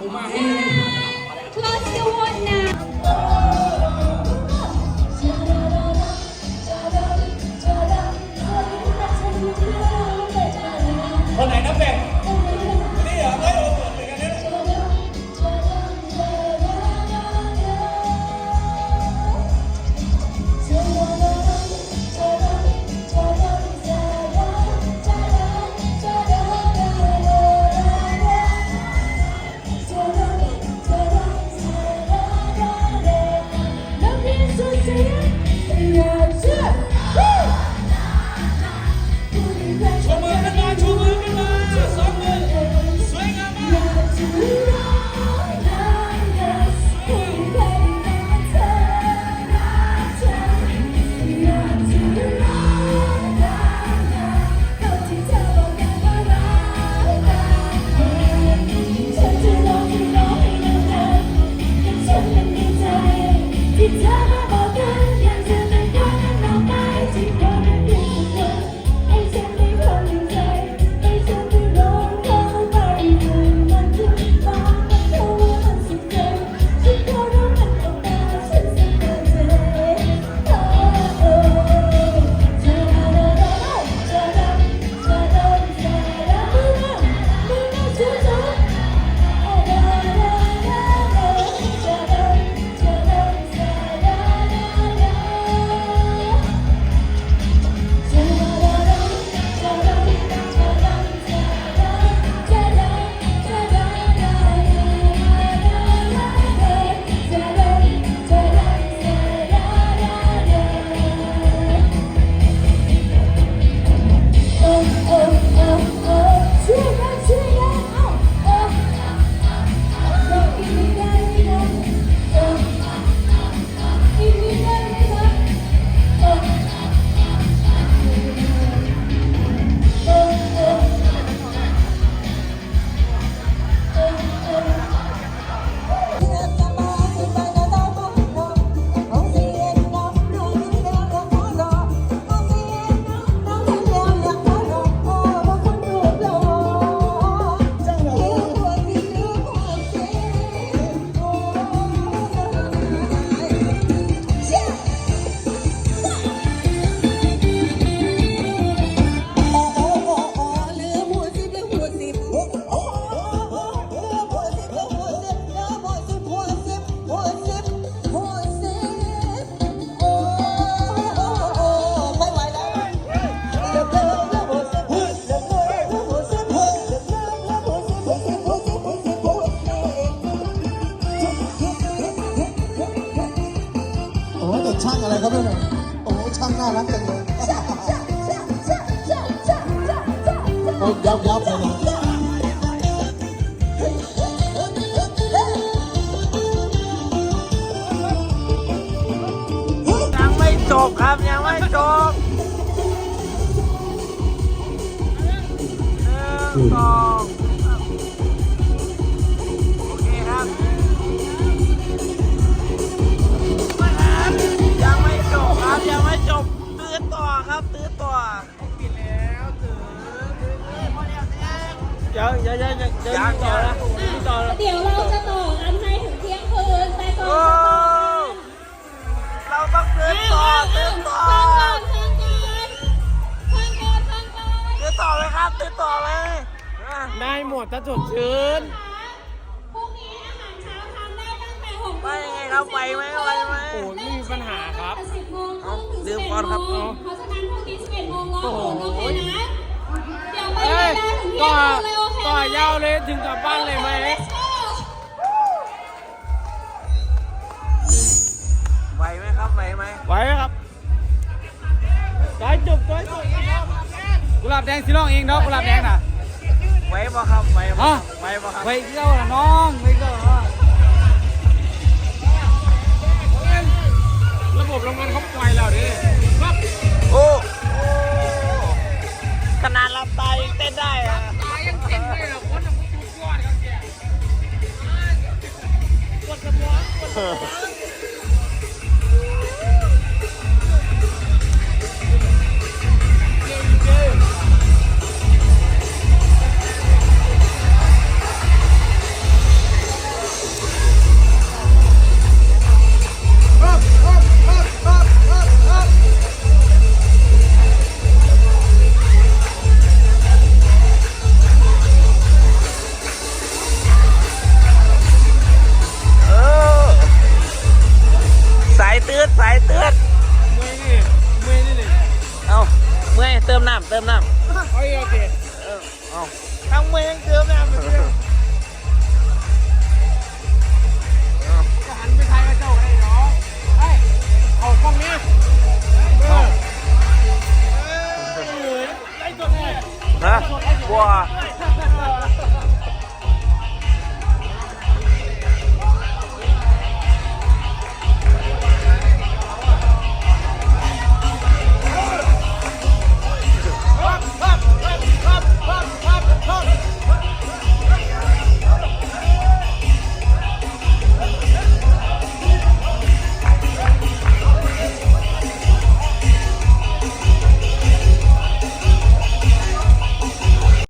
Close your eyes now. ช่างอะไรครับเนี่ยโอ้ช่างน่ารักจังเลยโอ้ยยับยับเลยนะยังไม่จบครับยังไม่จบหนึ่งสอง ยังยังยังยังยังต่อนะยังต่อนะเดี๋ยวเราจะต่อกันให้ถึงเที่ยงคืนไปก่อนเราต้องเดินต่อเดินต่อเดินต่อเดินต่อเดินต่อเดินต่อเลยครับเดินต่อเลยได้หมดถ้าสดชื่นพรุ่งนี้อาหารเช้าทำได้ตั้งแต่หกโมงไปไงเราไปไหมไปไหมโอ้ยมีปัญหาครับสิบโมงถึงสิบเอ็ดโมงเพราะฉะนั้นพรุ่งนี้สิบเอ็ดโมงรอผมโอเคนะเดี๋ยวไปได้ถึงเที่ยงคืนเลย ต่อยาวเลยถึงกลับบ้านเลยไหม Let's go ไหวไหมครับไหวไหมไหวไหมครับต่อยจุบต่อยจุบกุหลาบแดงสิน้องเองเนาะกุหลาบแดงน่ะไหวบ่ครับไหวบ่ฮะไหวบ่ครับไปเที่ยวน่ะน้องไปเที่ยวน่ะระบบรางวัลเขาปล่อยแล้วดิ